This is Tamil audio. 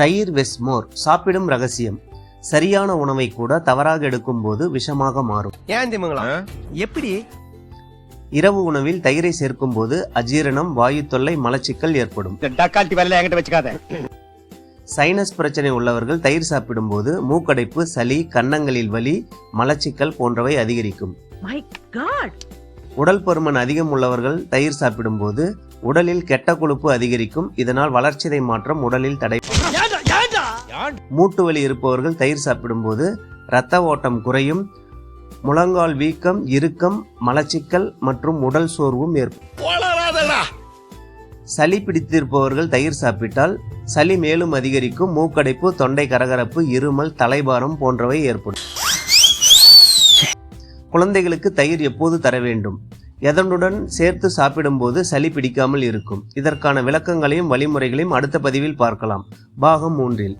தயிர் வெஸ்மோர் சாப்பிடும் ரகசியம். சரியான உணவை கூட தவறாக எடுக்கும்போது விஷமாக மாறும். ஏன் திமுங்களா எப்படி? இரவு உணவில் தயிரை சேர்க்கும்போது அஜீரணம் வாயு தொல்லை மலச்சிக்கல் ஏற்படும். சைனஸ் பிரச்சனை உள்ளவர்கள் தயிர் சாப்பிடும்போது மூக்கடைப்பு சளி கன்னங்களில் வலி மலச்சிக்கல் போன்றவை அதிகரிக்கும். மை காட் உடல் பருமன் அதிகம் உள்ளவர்கள் தயிர் சாப்பிடும்போது உடலில் கெட்ட கொழுப்பு அதிகரிக்கும். இதனால் வளர்ச்சிதை மாற்றம் உடலில் தடை. மூட்டு வலி இருப்பவர்கள் தயிர் சாப்பிடும்போது இரத்த ஓட்டம் குறையும். முழங்கால் வீக்கம் இறுக்கம் மலச்சிக்கல் மற்றும் உடல் சோர்வும் ஏற்படும். சளி பிடித்திருப்பவர்கள் தயிர் சாப்பிட்டால் சளி மேலும் அதிகரிக்கும். மூக்கடைப்பு தொண்டை கரகரப்பு இருமல் தலைபாரம் போன்றவை ஏற்படும். குழந்தைகளுக்கு தயிர் எப்போது தர வேண்டும்? எதனுடன் சேர்த்து சாப்பிடும்போது சளி பிடிக்காமல் இருக்கும்? இதற்கான விளக்கங்களையும் வழிமுறைகளையும் அடுத்த பதிவில் பார்க்கலாம். பாகம் மூன்றில்